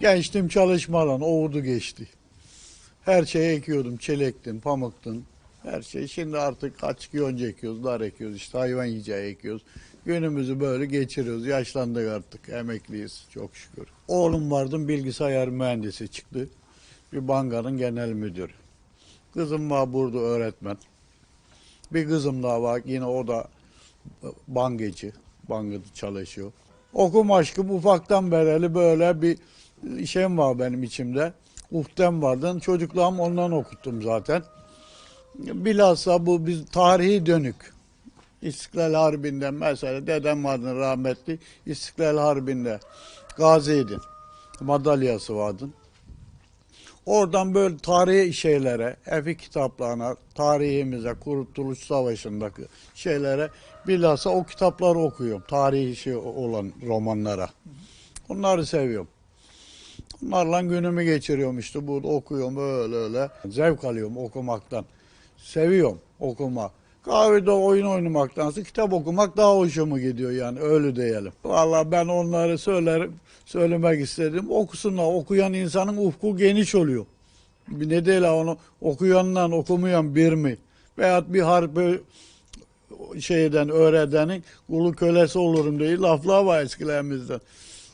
Gençtim çalışmadan, oğudu geçti. Her şeyi ekiyordum, çelektin, pamuktun, her şey. Şimdi artık kaç yonca ekiyoruz, dar ekiyoruz, işte hayvan yiyeceği ekiyoruz. Günümüzü böyle geçiriyoruz. Yaşlandık artık, emekliyiz çok şükür. Oğlum vardı, bilgisayar mühendisi çıktı. Bir bankanın genel müdürü. Kızım var burada öğretmen. Bir kızım daha var, yine o da bankacı. Bankada çalışıyor. Okum aşkım ufaktan beri böyle bir şeyim var benim içimde. Uhtem vardı. Çocukluğum ondan okuttum zaten. Bilhassa bu biz tarihi dönük. İstiklal Harbi'nde mesela dedem vardı rahmetli. İstiklal Harbi'nde gaziydin. Madalyası vardı. Oradan böyle tarihi şeylere, efi kitaplarına, tarihimize, Kurtuluş Savaşı'ndaki şeylere bilhassa o kitapları okuyorum. Tarihi şey olan romanlara. Onları seviyorum. Onlarla günümü geçiriyorum işte burada okuyorum öyle öyle. Zevk alıyorum okumaktan. Seviyorum okuma. Kahvede oyun oynamaktansa kitap okumak daha hoşuma gidiyor yani öyle diyelim. Vallahi ben onları söylerim, söylemek istedim. Okusunlar. Okuyan insanın ufku geniş oluyor. Bir ne değil onu okuyanla okumayan bir mi? Veyahut bir harbi şeyden öğrenenin kulu kölesi olurum diye laflar var eskilerimizden.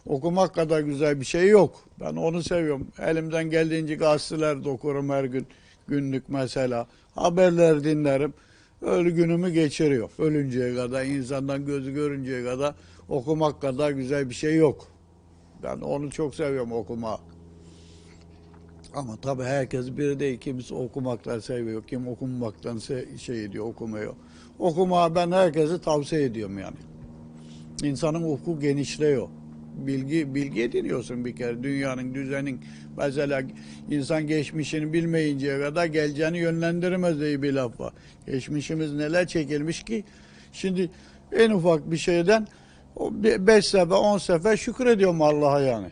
Okumak kadar güzel bir şey yok. Ben onu seviyorum. Elimden geldiğince gazeteler okurum her gün. Günlük mesela. Haberler dinlerim. Öyle günümü geçiriyor. Ölünceye kadar, insandan gözü görünceye kadar okumak kadar güzel bir şey yok. Ben onu çok seviyorum okuma. Ama tabii herkes bir değil. Kimisi okumaktan seviyor, kim okumaktan se- şey ediyor, okumuyor. Okuma ben herkese tavsiye ediyorum yani. İnsanın ufku genişliyor. Bilgi bilgi ediniyorsun bir kere. Dünyanın, düzenin. Mesela insan geçmişini bilmeyinceye kadar geleceğini yönlendiremez diye bir laf var. Geçmişimiz neler çekilmiş ki şimdi en ufak bir şeyden o be- beş sefer, on sefer şükrediyorum Allah'a yani.